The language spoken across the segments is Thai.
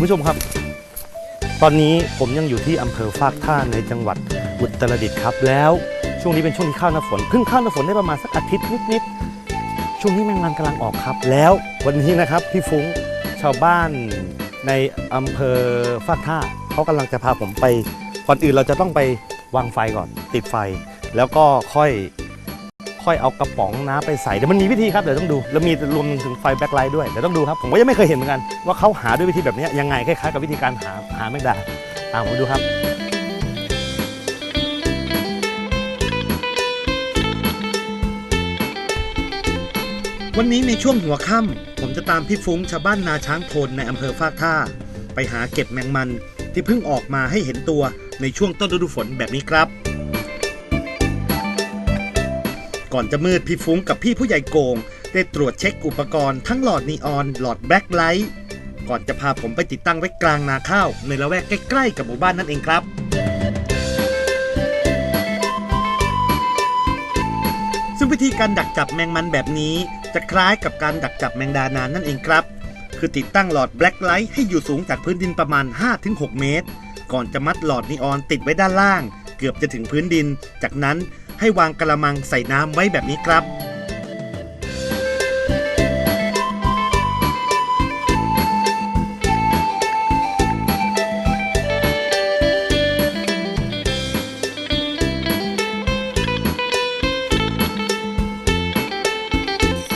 คุณผู้ชมครับ ตอนนี้ผมยังอยู่ที่อำเภอฟากท่าในจังหวัดอุตรดิตถ์ครับ แล้วช่วงนี้เป็นช่วงที่ข้าวหน้าฝนเพิ่งข้าวหน้าฝนได้ประมาณสักอาทิตย์นิดๆช่วงนี้แมงมันกำลังออกครับ แล้ววันนี้นะครับพี่ฟุ้งชาวบ้านในอำเภอฟากท่าเขากำลังจะพาผมไปก่อนอื่นเราจะต้องไปวางไฟก่อน ติดไฟ แล้วก็ค่อย ค่อยเอากระป๋องน้ำไปใส่เดี๋ยวมันมีวิธีครับเดี๋ยวต้องดู แล้วมีรวมถึงไฟแบ็คไลท์ด้วยเดี๋ยวต้องดูครับผมก็ยังไม่เคยเห็นเหมือนกันว่าเขาหาด้วยวิธีแบบนี้ยังไงคล้ายๆกับวิธีการหาหาแมงดาตามผมดูครับวันนี้ในช่วงหัวค่ำผมจะตามพี่ฟุ้งชาวบ้านนาช้างโทนในอำเภอฟากท่า ไปหาเก็บแมงมันที่เพิ่งออกมาให้เห็นตัวในช่วงต้นฤดูฝนแบบนี้ครับ ก่อนจะมืดพี่ฟุ้งกับพี่ผู้ใหญ่โกง ได้ตรวจเช็คอุปกรณ์ทั้งหลอดนีออน หลอดแบ็คไลท์ก่อนจะพาผมไปติดตั้งไว้กลางนาข้าว ในละแวกใกล้ๆกับหมู่บ้านนั่นเองครับซึ่งวิธีการดักจับแมงมันแบบนี้ จะคล้ายกับการดักจับแมงดานานนั่นเองครับ คือติดตั้งหลอดแบล็คไลท์ให้อยู่สูงจากพื้นดินประมาณ 5-6 เมตร ก่อนจะมัดหลอดนีออนติดไว้ด้านล่าง เกือบจะถึงพื้นดิน จากนั้น ให้วางกระมังใส่น้ำไว้แบบนี้ครับ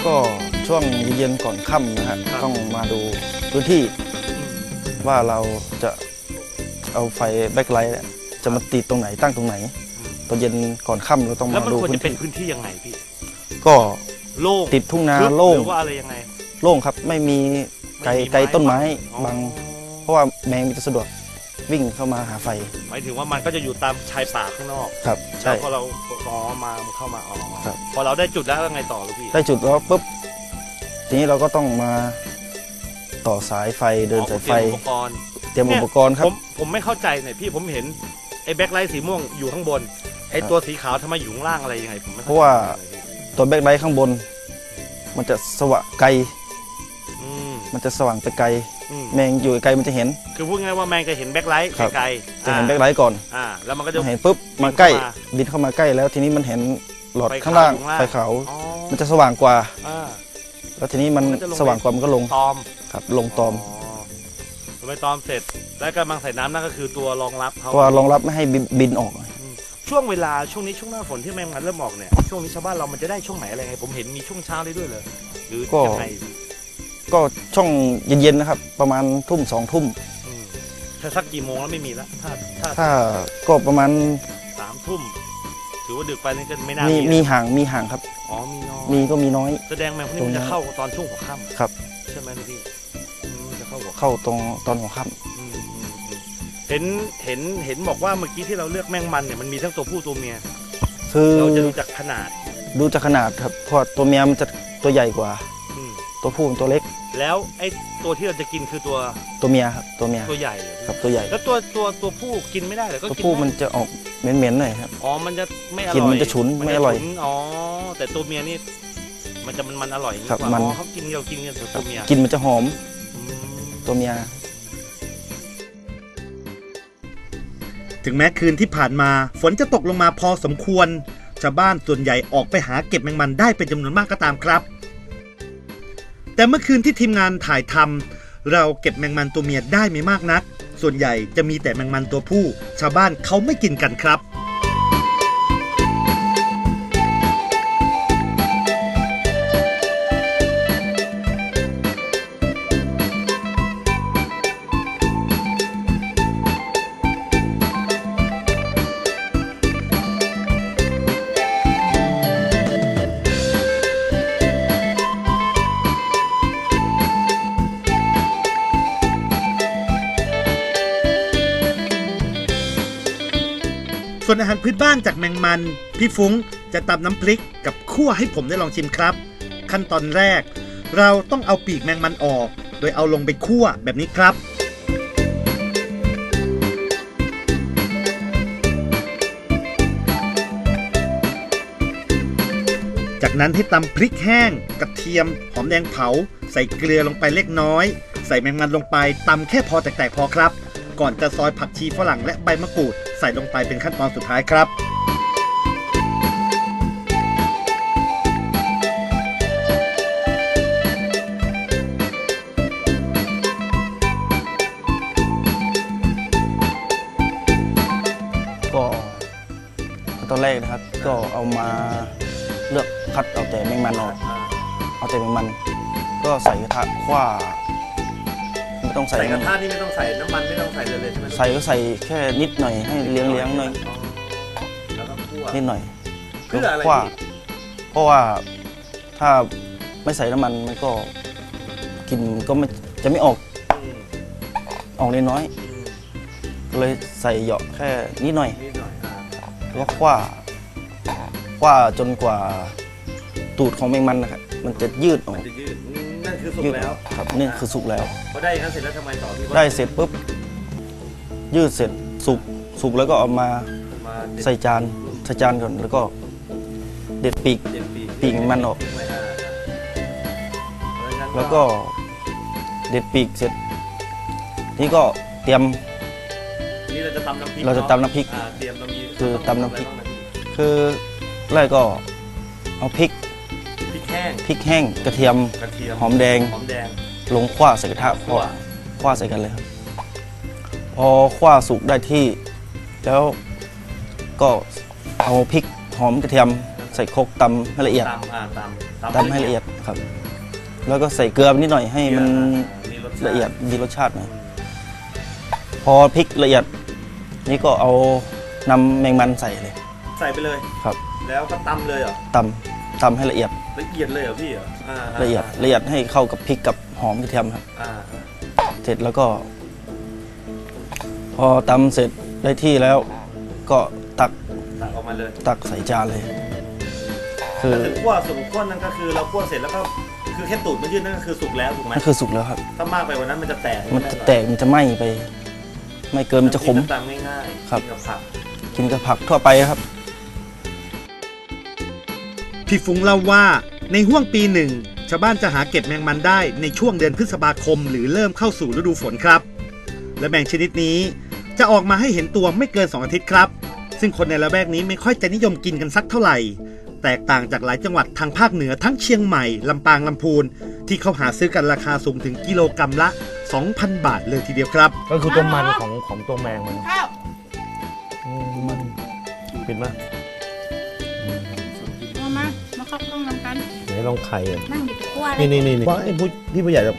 ก็ช่วงเย็นๆก่อนค่ำนะฮะครับต้องมาดูพื้นที่ ว่าเราจะเอาไฟแบ็คไลท์เนี่ยจะมาติดตรงไหนตั้งตรงไหน ตอนเย็นก่อนค่ำเราต้องแล้วมามันดูควรพื้จะนเป็นที่พื้นที่ยังไงพี่ ก็โล่งติดทุ่งนาทึบโล่งหรือว่าอะไรยังไงโล่งครับไม่มีไกลม่มีไกลต้นไม้อ๋อบังเพราะว่าแมงมันจะสะดวกวิ่งเข้ามาหาไฟหมายถึงว่ามันก็จะอยู่ตามชายป่าข้างนอกครับใช่แล้วพอเราอ๋อมาเข้ามาอ๋อครับ พอเราได้จุดแล้วยังไงต่อลูกพี่ได้จุดแล้วปุ๊บทีนี้เราก็ต้องมาต่อสายไฟเดินสายไฟอ๋อเตรียมอุปกรณ์ เตรียมอุปกรณ์ครัผบ มผมไม่เข้าใจเนี่ยพี่ผมเห็นไอ้แบ็คไลท์สีม่วงอยู่ข้างบน ไอ้ครับตัวสีขาวทำไมอยู่ข้างล่างอะไรยังไงผมไม่ข้ใจเพราะว่าตัวแบ็คไลท์ข้างบน มันจะสว่างไกล อืม มันจะสว่างไปไกล อืม แมงอยู่ไกลมันจะเห็น คือพูดง่ายๆว่าแมงจะเห็นแบ็คไลท์ครับ ไกลๆจะเห็นอ่าแบ็คไลท์ก่อนอ่า แล้วมันก็จะ เห็นปุ๊บมาใกล้เข้ามาบินเข้ามาใกล้แล้วทีนี้มันเห็นหลอดไฟข้างล่างขาวอยู่ข้างล่าง ไฟขาวอ๋อมันจะสว่างกว่า อ่า แล้วทีนี้มันมันจะลง สว่างกว่ามันก็ลงตอมครับลงตอมพอไปตอมเสร็จ แล้วกำลังใส่น้ำนั่นก็คือตัวรองรับเขา เพราะว่ารองรับไม่ให้บินบินออก ช่วงเวลาช่วงนี้ช่วงหน้าฝนที่แมงมันเริ่มออกเนี่ยช่วงนี้ชาวบ้านเรามันจะได้ช่วงไหนอะไรไงผมเห็นมีช่วงเช้าได้ด้วยเลยหรือก็ ยังไงก็ช่องเย็นๆนะครับ ประมาณทุ่มสองทุ่ม อืมถ้าสักกี่โมงแล้วไม่มีแล้วถ้าถ้าถ้าก็ประมาณสามทุ่มถือว่าดึกไปนี่ก็ไม่น่ามีมีมีแล้วห่างมีห่างครับ อ๋อมีน้อยมีก็มีน้อย แสดงแมงพวกนี้ตรงมันนี้จะเข้าตอนช่วงหัวค่ำครับ ใช่ไหมพี่อืมมันจะเข้าหัวค่ำเข้าตรงตอนหัวค่อืมอืมอืมเห็นเห็นเห็นบอกว่าเมื่อกี้ที่เราเลือกแมงมันเนี่ยมันมีทั้งตัวผู้ตัวเมียำคือเราจะดูจากขนาดดูจากขนาดครับเพราะว่าตัวเมียมันจะตัวใหญ่กว่า อืมตัวผู้มันตัวเล็ก แล้วไอ้ตัวที่เราจะกินคือตัวตัวเมียครับตัวเมียตัวใหญ่เหรอพี่ครับตัวใหญ่ แล้วตัวตัวตัวผู้กินไม่ได้เหรอก็ตัวกินผู้ได้มันจะออกเหม็นๆหน่อยครับ อ๋อมันจะไม่อร่อยกลิ่นมันจะฉุนไม่อร่อยนจะฉุนอ๋อแต่ตัวเมียนี่มันจะมันมันอร่อยอย่างนี้ครับกว่ามัน อ๋อเขากินเรากินกันแต่ตัวเมียกลินมันจะหอมอืมตัวเมีย ถึงแม้คืนที่ผ่านมาฝนจะตกลงมาพอสมควร ชาวบ้านส่วนใหญ่ออกไปหาเก็บแมงมันได้เป็นจำนวนมากก็ตามครับ แต่เมื่อคืนที่ทีมงานถ่ายทำเราเก็บแมงมันตัวเมียได้ไม่มากนัก ส่วนใหญ่จะมีแต่แมงมันตัวผู้ ชาวบ้านเขาไม่กินกันครับ ส่วนอาหารพื้นบ้านจากแมงมัน พี่ฟุ้งจะตำน้ำพริกกับคั่วให้ผมได้ลองชิมครับ ขั้นตอนแรก เราต้องเอาปีกแมงมันออก โดยเอาลงไปคั่วแบบนี้ครับจากนั้นให้ตำพริกแห้งกระเทียม หอมแดงเผา ใส่เกลือลงไปเล็กน้อย ใส่แมงมันลงไปตำแค่พอแตกๆพอครับ ก่อนจะซอยผักชีฝรั่งและใบมะกรูด ใส่ลงไปเป็นขั้นตอนสุดท้ายครับก็ตอนแรกนะครับก็เอามาเลือกคัดเอาแต่แมงมันออกเอาแต่แมงมัน ก็ใส่กระทะคว้า ไม่ต้องใส่ใส่กระทะนี่ไม่ต้องใส่น้ำมันไม่ต้องใส่เลยเลยใช่ไหมใส่ก็ใส่แค่นิดหน่อยให้เลี้ยงเลี้ยงๆหน่อยแล้วก็คั่วนิดหน่อยเพื่ออะไรคว้าพี่เพราะว่าถ้าไม่ใส่น้ำมันมันก็กลินก็ไม่จะไม่ออกอืมออกน้อยอืมๆก็เลยใส่เหยาะแค่นิดหน่อยนิดหน่อยอ่าแล้วก็คว้าคว้าจนกว่าตูดของแมงมันนะครับมันจะยืดออก สุกยืดแล้วครับนี่คือสุกแล้วพอได้อย่างนั้นเสร็จแล้วทำไมต่อพี่ได้เสร็จปุ๊บยืดเสร็จสุกสุกแล้วก็เอามามาเด็ดใส่จานใส่จานก่อนแล้วก็ เด็ดปีก เด็ดปีกปีกมันออกปีไว้อ่าเพราะฉะนั้นแล้วก็เด็ดปีกเสร็จ นี่ก็เตรียม นี่เราจะตำน้ำพริกเราจะตำน้ำพริกอ่าเตรียมเรามีคือตำน้ำพริกอะไรบ้างนะคือแรกก็เอาพริกพริกแห้ งพริกแห้งกระเทียมกระเทียมหอมแดง หอมแดง ลงคว้าใส่กระทะพคั่อวคว้าใส่กันเลยครับพอคว้าสุกได้ที่ แล้วก็เอาพริกหอมกระเทียม ใส่โครกตำให้ละเอียดตำอ่าตำตำให้ละเอียดครับ แล้วก็ใส่เกลือนิดหน่อยให้มันมีรสชาติละเอียดมีรสชาติหน่อยพอพริกละเอียด นี่ก็เอานำแมงมันใส่เลย ใส่ไปเลยครับ แล้วก็ตำเลยเหรอตำ ตำให้ละเอียดละเอียดเลยเหรอพี่เหรออ่าาละเอียดละเอียดให้เข้ากับพริกกับหอมกระเทียมครับ อ่าเสร็จแล้วก็ พอตำเสร็จได้ที่แล้ว ก็ตักตักออกมาเลยตักใส่จานเลย คือแต่ถึงคั่วสุกคั่วนั่นก็คือเราคั่วเสร็จแล้วก็คือแค่ตูดมันยืดนั่นก็คือสุกแล้วถูกไหมนั่นคือสุกแล้วครับ ถ้ามากไปกว่านั้นมันจะแตกมันจะแตกมันจะไหม้ไป ไม่เกินมันจะขมตำง่ายๆครับ กินกับผักกินกับผักทั่วไปครับ พี่ฟุ้งเล่าว่าในห่วงปีหนึ่งชาวบ้านจะหาเก็บแมงมันได้ในช่วงเดือนพฤษภาคม หรือเริ่มเข้าสู่ฤดูฝนครับ และแมงชนิดนี้จะออกมาให้เห็นตัวไม่เกิน 2 อาทิตย์ครับ ซึ่งคนในละแวกนี้ไม่ค่อยจะนิยมกินกันสักเท่าไหร่ แตกต่างจากหลายจังหวัดทางภาคเหนือทั้งเชียงใหม่ ลำปางลำพูน ที่เขาหาซื้อกันราคาสูงถึงกิโลกรรัมละ 2,000 บาทเลยทีเดียวครับ ก็คือตัวมันของของตัวแมงมันข้าวปิดมาเอา มามาเข้ากล้องนำกันเดี๋ยวลองไข่อะนั่งดิบขั้วเลนี่ยนี่นี่ว่าไอ้ผู้พี่ผู้ใหญ่จะ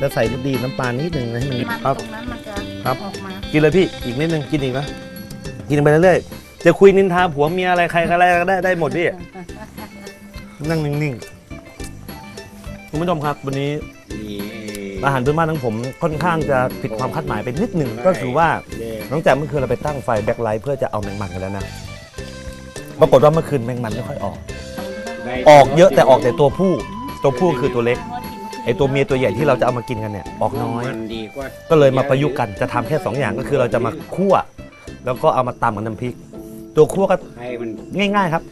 จะใส่รสดีน้ำปลานิดนึงนะให้มันมันครับตรงนั้นมันจะครับออกมากินเลยพี่อีกนิดนึงกินอีกนะกินไปเรื่อยๆจะคุยนินทาผัวเมียอะไรใครก็ได้ก็ได้ได้หมดพี่นั่งนิ่งๆคุณผู้ชมครับวันนี้อาหารพื้นบ้านของผมค่อนข้างจะผิดความคาดหมายไปนิดหนึ่งก็คือว่าน้องแจ่มเมื่อคืนเราไปตั้งไฟแบ็คไลท์เพื่อจะเอาแมงมันกันแล้วนะปรากฏว่าเมื่อคืนแมงมันไม่ค่อยออก ออกเยอะแต่ออกแต่ตัวผู้ ตัวผู้คือตัวเล็กไอตัวเมียตัวใหญ่ที่เราจะเอามากินกันเนี่ยออกน้อยก็เลยมาประยุกต์กันจะทำแค่2อย่างก็คือเราจะมาคั่ว แล้วก็เอามาตำกับน้ำพริก ตัวคั่วก็ให้มันง่ายๆครับ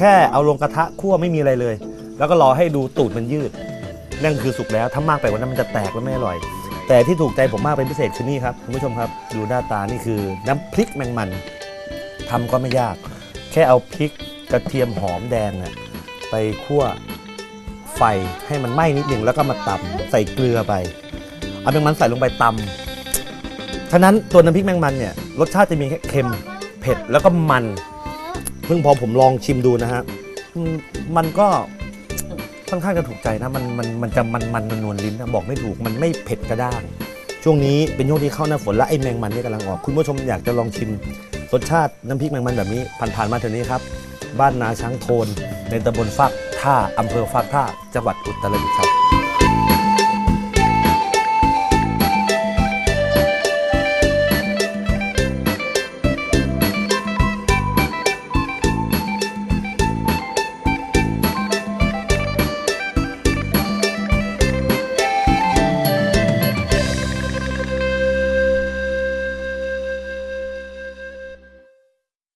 แค่เอาลงกระทะคั่วไม่มีอะไรเลย แล้วก็รอให้ดูตูดมันยืด นั่นคือสุกแล้วถ้ามากไปกว่านั้นมันจะแตกและไม่อร่อย แต่ที่ถูกใจผมมากเป็นพิเศษคือนี่ครับคุณผู้ชมครับ ดูหน้าตานี่คือน้ำพริกแมงมันทำก็ไม่ยาก แค่เอาพริกกระเทียมหอมแดงน่ะ ไปคั่วไฟให้มันไหม้นิดหนึ่งแล้วก็มาตำใส่เกลือไปเอาแมงมันใส่ลงไปตำฉะนั้นตัวน้ำพริกแมงมันเนี่ยรสชาติจะมีแค่เค็มเผ็ดแล้วก็มันซึ่งพอผมลองชิมดูนะฮะอืมมันก็ค่อนข้างจะถูกใจนะมันมันมันจะมันมันนวลลิ้นนะบอกไม่ถูกมันไม่เผ็ดกระด้าง ช่วงนี้เป็นช่วงที่เข้าหน้าฝนและไอ้แมงมันเนี่ยกำลังออก คุณผู้ชมอยากจะลองชิมรสชาติน้ำพริกแมงมันแบบนี้ผ่านๆมาแถวนี้ครับ บ้านนาช้างโทน ในตำบลฟากท่าอำเภอฟากท่า จังหวัดอุตรดิตถ์ครับ